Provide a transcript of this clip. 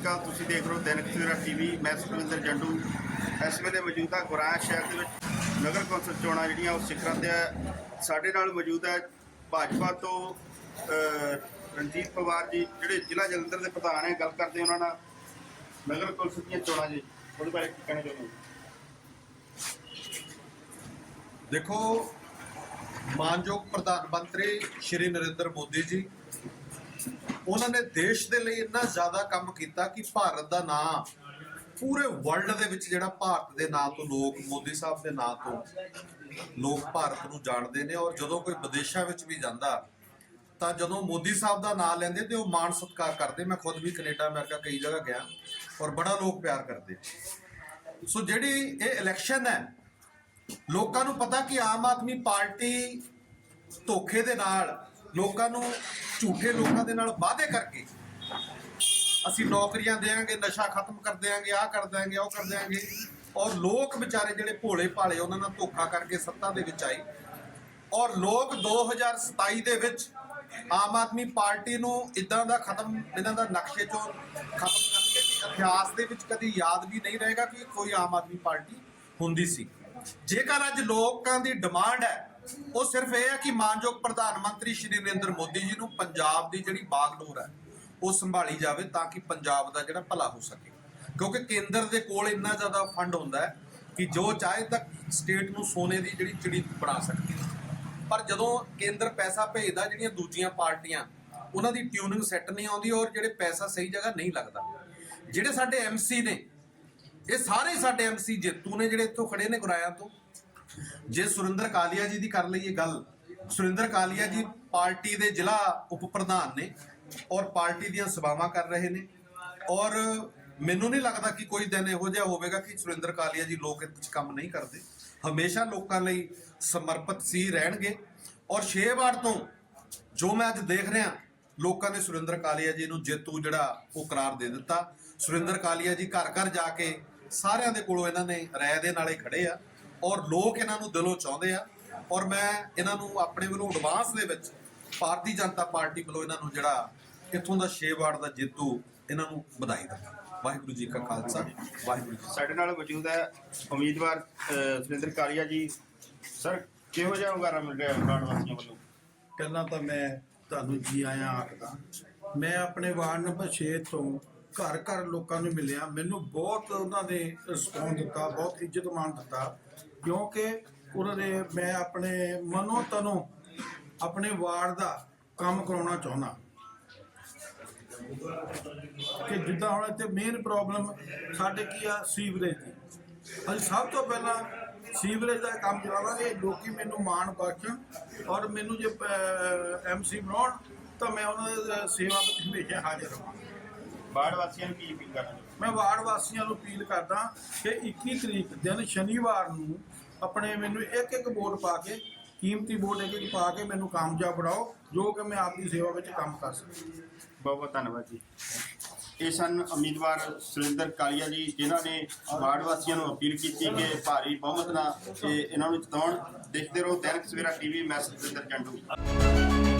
ਸਤਿ ਅਕਾਲ ਤੁਸੀਂ ਦੇਖ ਰਹੇ ਹੋ ਦੈਨਿਕ ਸਵੇਰਾ ਟੀਵੀ। ਮੈਂ ਸੁਖਵਿੰਦਰ ਜੰਡੂ। ਇਸ ਵੇਲੇ ਮੌਜੂਦਾ ਗੁਰਾਂ ਸ਼ਹਿਰ ਦੇ ਵਿੱਚ ਨਗਰ ਕੌਂਸਲ ਚੋਣਾਂ ਜਿਹੜੀਆਂ ਉਹ ਸਿਖਰਾਂ ਤੇ ਸਾਡੇ ਨਾਲ ਮੌਜੂਦ ਹੈ ਭਾਜਪਾ ਤੋਂ ਰਣਜੀਤ ਪਵਾਰ ਜੀ, ਜਿਹੜੇ ਜ਼ਿਲ੍ਹਾ ਜਲੰਧਰ ਦੇ ਪ੍ਰਧਾਨ ਹੈ। ਗੱਲ ਕਰਦੇ ਉਹਨਾਂ ਨਾਲ ਨਗਰ ਕੌਂਸਲ ਦੀਆਂ ਚੋਣਾਂ ਜੀ। ਉਹਦੇ ਬਾਰੇ ਕੀ ਕਹਿਣਾ ਚਾਹੁੰਦੇ ਦੇਖੋ, ਮਾਨਯੋਗ ਪ੍ਰਧਾਨ ਮੰਤਰੀ ਸ਼੍ਰੀ ਨਰਿੰਦਰ ਮੋਦੀ ਜੀ ਉਹਨਾਂ ਨੇ ਦੇਸ਼ ਦੇ ਲਈ ਇੰਨਾ ਜ਼ਿਆਦਾ ਕੰਮ ਕੀਤਾ ਕਿ ਭਾਰਤ ਦਾ ਨਾਂ ਪੂਰੇ ਵਰਲਡ ਦੇ ਵਿੱਚ ਜਿਹੜਾ ਭਾਰਤ ਦੇ ਨਾਂ ਤੋਂ ਲੋਕ, ਮੋਦੀ ਸਾਹਿਬ ਦੇ ਨਾਂ ਤੋਂ ਲੋਕ ਭਾਰਤ ਨੂੰ ਜਾਣਦੇ ਨੇ ਔਰ ਜਦੋਂ ਕੋਈ ਵਿਦੇਸ਼ਾਂ ਵਿੱਚ ਵੀ ਜਾਂਦਾ, ਤਾਂ ਜਦੋਂ ਮੋਦੀ ਸਾਹਿਬ ਦਾ ਨਾਂ ਲੈਂਦੇ ਤੇ ਉਹ ਮਾਣ ਸਤਿਕਾਰ ਕਰਦੇ। ਮੈਂ ਖੁਦ ਵੀ ਕੈਨੇਡਾ, ਅਮਰੀਕਾ ਕਈ ਜਗ੍ਹਾ ਗਿਆ ਔਰ ਬੜਾ ਲੋਕ ਪਿਆਰ ਕਰਦੇ। ਸੋ ਜਿਹੜੀ ਇਹ ਇਲੈਕਸ਼ਨ ਹੈ, ਲੋਕਾਂ ਨੂੰ ਪਤਾ ਕਿ ਆਮ ਆਦਮੀ ਪਾਰਟੀ ਧੋਖੇ ਦੇ ਨਾਲ ਲੋਕਾਂ ਨੂੰ ਝੂਠੇ ਲੋਕਾਂ ਦੇ ਨਾਲ ਵਾਅਦੇ ਕਰਕੇ ਅਸੀਂ ਨੌਕਰੀਆਂ ਦੇਵਾਂਗੇ, ਨਸ਼ਾ ਖਤਮ ਕਰ ਦੇਵਾਂਗੇ, ਆਹ ਕਰ ਦੇਵਾਂਗੇ, ਉਹ ਕਰ ਦੇਵਾਂਗੇ। ਔਰ ਲੋਕ ਵਿਚਾਰੇ ਜਿਹੜੇ ਭੋਲੇ ਭਾਲੇ, ਉਹਨਾਂ ਨਾਲ ਧੋਖਾ ਕਰਕੇ ਸੱਤਾ ਦੇ ਵਿੱਚ ਆਏ। ਔਰ ਲੋਕ 2027 ਦੇ ਵਿੱਚ ਆਮ ਆਦਮੀ ਪਾਰਟੀ ਨੂੰ ਇਦਾਂ ਦਾ ਖਤਮ, ਇਹਨਾਂ ਦਾ ਨਕਸ਼ੇ ਚੋਂ ਖਤਮ ਕਰਕੇ ਇਤਿਹਾਸ ਦੇ ਵਿੱਚ ਕਦੀ ਯਾਦ ਵੀ ਨਹੀਂ ਰਹੇਗਾ ਕਿ ਕੋਈ ਆਮ ਆਦਮੀ ਪਾਰਟੀ ਹੁੰਦੀ ਸੀ। ਜੇਕਰ ਅੱਜ ਲੋਕਾਂ ਦੀ ਡਿਮਾਂਡ ਹੈ ਉਹ ਸਿਰਫ ਇਹ ਹੈ ਕਿ ਮਾਨਯੋਗ ਪ੍ਰਧਾਨ ਮੰਤਰੀ ਸ਼੍ਰੀ ਨਰਿੰਦਰ ਮੋਦੀ ਜੀ ਨੂੰ ਪੰਜਾਬ ਦੀ ਜਿਹੜੀ ਬਾਗਡੋਰ ਹੈ, ਉਹ ਸੰਭਾਲੀ ਜਾਵੇ ਤਾਂ ਕਿ ਪੰਜਾਬ ਦਾ ਜਿਹੜਾ ਭਲਾ ਹੋ ਸਕੇ। ਕਿਉਂਕਿ ਕੇਂਦਰ ਦੇ ਕੋਲ ਇੰਨਾ ਜ਼ਿਆਦਾ ਫੰਡ ਹੁੰਦਾ ਹੈ ਕਿ ਜੋ ਚਾਹੇ ਤਾਂ ਸਟੇਟ ਨੂੰ ਸੋਨੇ ਦੀ ਜਿਹੜੀ ਚਿੜੀ ਬਣਾ ਸਕਦੀ ਹੈ। ਪਰ ਜਦੋਂ ਕੇਂਦਰ ਪੈਸਾ ਭੇਜਦਾ, ਜਿਹੜੀਆਂ ਦੂਜੀਆਂ ਪਾਰਟੀਆਂ, ਉਹਨਾਂ ਦੀ ਟਿਊਨਿੰਗ ਸੈੱਟ ਨਹੀਂ ਆਉਂਦੀ ਔਰ ਜਿਹੜੇ ਪੈਸਾ ਸਹੀ ਜਗ੍ਹਾ ਨਹੀਂ ਲੱਗਦਾ। ਜਿਹੜੇ ਸਾਡੇ ਐਮਸੀ ਨੇ, ਇਹ ਸਾਰੇ ਸਾਡੇ ਐਮਸੀ ਜੇਤੂ ਨੇ ਜਿਹੜੇ ਇੱਥੋਂ ਖੜੇ ਨੇ ਗੁਰਾਇਆ ਤੋਂ ਜੇ ਸੁਰਿੰਦਰ ਕਾਲੀਆ ਜੀ ਦੀ ਕਰ ਲਈਏ ਗੱਲ, ਸੁਰਿੰਦਰ ਕਾਲੀਆ ਜੀ ਪਾਰਟੀ ਦੇ ਜ਼ਿਲ੍ਹਾ ਉਪ ਪ੍ਰਧਾਨ ਨੇ ਔਰ ਪਾਰਟੀ ਦੀਆਂ ਸਭਾਵਾਂ ਕਰ ਰਹੇ ਨੇ ਔਰ ਮੈਨੂੰ ਨਹੀਂ ਲੱਗਦਾ ਕਿ ਕੋਈ ਦਿਨ ਇਹੋ ਜਿਹਾ ਹੋਵੇਗਾ ਕਿ ਸੁਰਿੰਦਰ ਕਾਲੀਆ ਜੀ ਲੋਕ ਇਹ 'ਚ ਕੰਮ ਨਹੀਂ ਕਰਦੇ। ਹਮੇਸ਼ਾ ਲੋਕਾਂ ਲਈ ਸਮਰਪਿਤ ਸੀ ਰਹਿਣਗੇ ਔਰ 6 ਵਾਰ ਤੋਂ ਜੋ ਮੈਂ ਅੱਜ ਦੇਖ ਰਿਹਾ, ਲੋਕਾਂ ਨੇ ਸੁਰਿੰਦਰ ਕਾਲੀਆ ਜੀ ਨੂੰ ਜੇਤੂ ਜਿਹੜਾ ਉਹ ਕਰਾਰ ਦੇ ਦਿੱਤਾ। ਸੁਰਿੰਦਰ ਕਾਲੀਆ ਜੀ ਘਰ ਘਰ ਜਾ ਕੇ ਸਾਰਿਆਂ ਦੇ ਕੋਲੋਂ ਇਹਨਾਂ ਨੇ ਰਾਏ ਦੇ ਨਾਲੇ ਖੜੇ ਆ। ਔਰ ਲੋਕ ਇਹਨਾਂ ਨੂੰ ਦਿਲੋਂ ਚਾਹੁੰਦੇ ਆ। ਔਰ ਮੈਂ ਇਹਨਾਂ ਨੂੰ ਆਪਣੇ ਵੱਲੋਂ ਐਡਵਾਂਸ ਦੇ ਵਿੱਚ ਭਾਰਤੀ ਜਨਤਾ ਪਾਰਟੀ ਵੱਲੋਂ ਇਹਨਾਂ ਨੂੰ ਜਿਹੜਾ ਇੱਥੋਂ ਦਾ 6 ਵਾਰਡ ਦਾ ਜੇਤੂ ਇਹਨਾਂ ਨੂੰ ਵਧਾਈ ਦਿੰਦਾ। ਵਾਹਿਗੁਰੂ ਜੀ ਕਾ ਖਾਲਸਾ ਵਾਹਿਗੁਰੂ ਜੀ ਸਾਡੇ ਨਾਲ ਮੌਜੂਦ ਹੈ ਉਮੀਦਵਾਰ ਸੁਰਿੰਦਰ ਕਾਲੀਆ ਜੀ। ਸਰ ਕਿਹੋ ਜਿਹਾ ਹੁੰਗਾਰਾ ਮਿਲ ਰਿਹਾ ਬਰਾੜ ਵਾਸੀਆਂ ਵੱਲੋਂ? ਪਹਿਲਾਂ ਤਾਂ ਮੈਂ ਤੁਹਾਨੂੰ ਜੀ ਆਇਆਂ ਆਖਦਾ ਮੈਂ ਆਪਣੇ ਵਾਰਡ ਨੰਬਰ 6 ਤੋਂ ਘਰ ਘਰ ਲੋਕਾਂ ਨੂੰ ਮਿਲਿਆ। ਮੈਨੂੰ ਬਹੁਤ ਉਹਨਾਂ ਨੇ ਰਿਸਪੌਂਸ ਦਿੱਤਾ ਬਹੁਤ ਇੱਜ਼ਤ ਮਾਣ ਦਿੱਤਾ। ਕਿਉਂਕਿ ਉਹਨਾਂ ਦੇ ਮੈਂ ਆਪਣੇ ਮਨੋਂ ਤਨੋਂ ਆਪਣੇ ਵਾਰਡ ਦਾ ਕੰਮ ਕਰਾਉਣਾ ਚਾਹੁੰਦਾ। ਕਿ ਜਿੱਦਾਂ ਹੁਣ ਇੱਥੇ ਮੇਨ ਪ੍ਰੋਬਲਮ ਸਾਡੇ ਕੀ ਆ, ਸੀਵਰੇਜ ਦੀ। ਅਸੀਂ ਸਭ ਤੋਂ ਪਹਿਲਾਂ ਸੀਵਰੇਜ ਦਾ ਕੰਮ ਚਲਾਵਾਂਗੇ ਲੋਕੀ ਮੈਨੂੰ ਮਾਣ ਬਖਸ਼ਣ ਔਰ ਮੈਨੂੰ ਜੇ ਐਮਸੀ ਬਣਾਉਣ ਤਾਂ ਮੈਂ ਉਹਨਾਂ ਦੇ ਸੇਵਾ ਵਿੱਚ ਹਮੇਸ਼ਾ ਹਾਜ਼ਰ ਰਹਾਂਗਾ ਬਾੜ ਵਾਸੀਆਂ ਨੂੰ ਕੀ ਅਪੀਲ ਕਰਨਾ ਮੈਂ ਵਾਰਡ ਵਾਸੀਆਂ ਨੂੰ ਅਪੀਲ ਕਰਦਾ ਕਿ 21 ਤਰੀਕ ਦਿਨ ਸ਼ਨੀਵਾਰ ਨੂੰ ਆਪਣੇ ਮੈਨੂੰ ਇੱਕ ਇੱਕ ਵੋਟ ਪਾ ਕੇ ਕੀਮਤੀ ਵੋਟ ਇੱਕ ਇੱਕ ਪਾ ਕੇ ਮੈਨੂੰ ਕਾਮਯਾਬ ਬਣਾਓ ਜੋ ਕਿ ਮੈਂ ਆਪਦੀ ਸੇਵਾ ਵਿੱਚ ਕੰਮ ਕਰ ਸਕਾਂ ਬਹੁਤ ਬਹੁਤ ਧੰਨਵਾਦ ਜੀ। ਇਹ ਸਨ ਉਮੀਦਵਾਰ ਸੁਰਿੰਦਰ ਕਾਲੀਆ ਜੀ ਜਿਨ੍ਹਾਂ ਨੇ ਵਾਰਡ ਵਾਸੀਆਂ ਨੂੰ ਅਪੀਲ ਕੀਤੀ ਕਿ ਭਾਰੀ ਬਹੁਮਤ ਨਾਲ ਇਹ ਇਹਨਾਂ ਨੂੰ ਜਿਤਾਉਣ। ਦੇਖਦੇ ਰਹੋ ਦੈਨਿਕ ਸਵੇਰਾ ਟੀਵੀ ਮੈਂ ਸੁਰਿੰਦਰ ਜੰਡੂ